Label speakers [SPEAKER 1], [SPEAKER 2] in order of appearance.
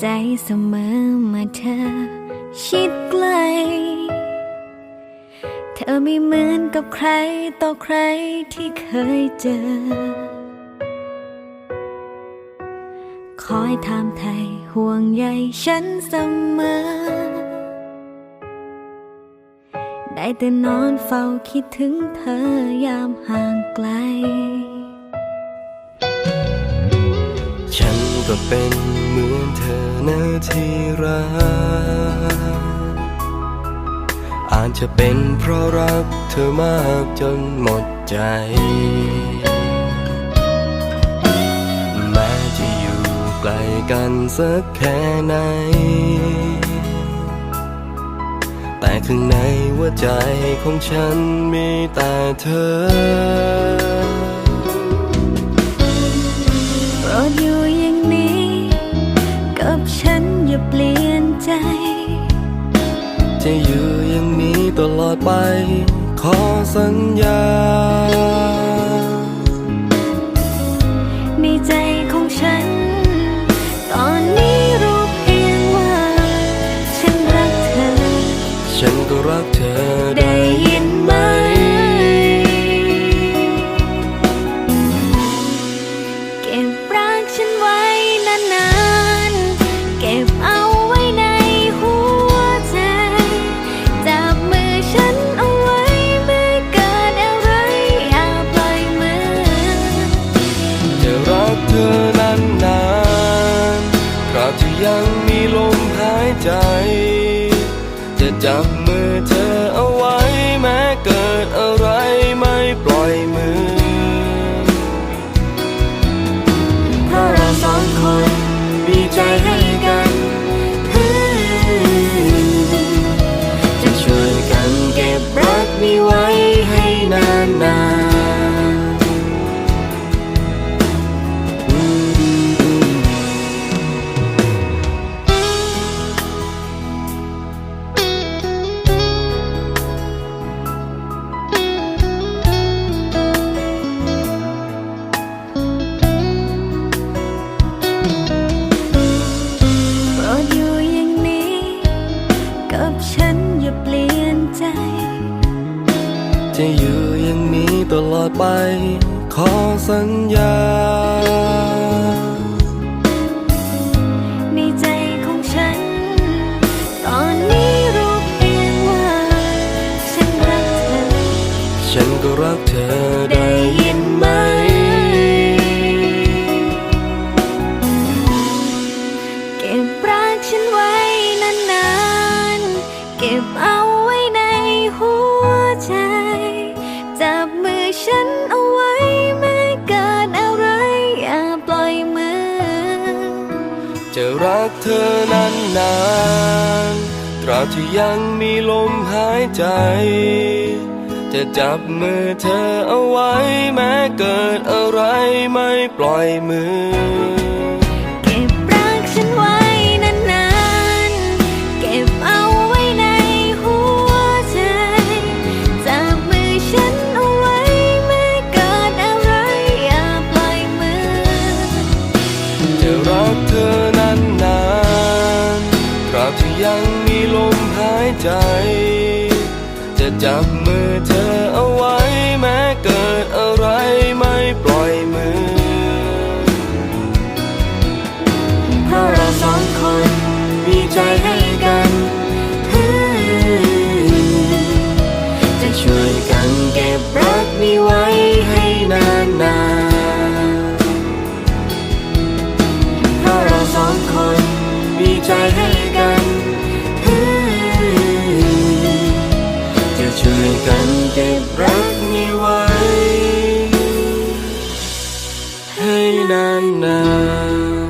[SPEAKER 1] ใจเสมอเมื่อเธอ ชิดใกล้เธอไม่เหมือนกับใครต่อใครที่เคยเจอ คอยถามไทยห่วงใยฉันเสมอ ได้แต่นอนเฝ้าคิดถึงเธอยามห่างไกล
[SPEAKER 2] ฉันก็เป็น เหมือนเธอนะที่รัก อาจจะเป็นเพราะรักเธอมากจนหมดใจ แม้จะอยู่ไกลกันสักแค่ไหน แต่ข้างในหัวใจของฉันมีแต่เธอ
[SPEAKER 1] ใจ
[SPEAKER 2] จะอยู่อย่างนี้ตลอดไป ขอสัญญา
[SPEAKER 1] ในใจของฉัน ตอนนี้รู้เพียงว่า ฉันรักเธอ
[SPEAKER 2] ฉันก็รักเธอ
[SPEAKER 1] เธ
[SPEAKER 2] อนานนานๆตราบที่ยังมีลมหายใจ จะจับมือเธอเอาไว้แม้เกิดอะไรไม่ปล่อยมือ
[SPEAKER 1] เพราะเราสองคนมีใจให้
[SPEAKER 2] จะอ
[SPEAKER 1] ยู่อย่างนี้
[SPEAKER 2] ตลอดไป ขอสัญญา
[SPEAKER 1] ในใจของฉัน ตอนนี้รู้เพียงว่า ฉันรักเธอ
[SPEAKER 2] ฉันก็รักเธอ
[SPEAKER 1] จะรั
[SPEAKER 2] กเธอนานนานตราบที่ยังมีลมหายใจ จะจับมือเธอเอาไว้แม้เกิดอะไรไม่ปล่อยมือา
[SPEAKER 1] ย
[SPEAKER 2] ใจ จะจับมือเธอเอาไว้ แม้เกิดอะไรไม่ปล่อยมือ
[SPEAKER 1] เพราะเราสองคนมีใจให้กัน
[SPEAKER 2] จะช่วยกันเก็บรักนี้ไว้ให้นานนาน
[SPEAKER 1] เพราะเราสองคนมีใจ
[SPEAKER 2] na na.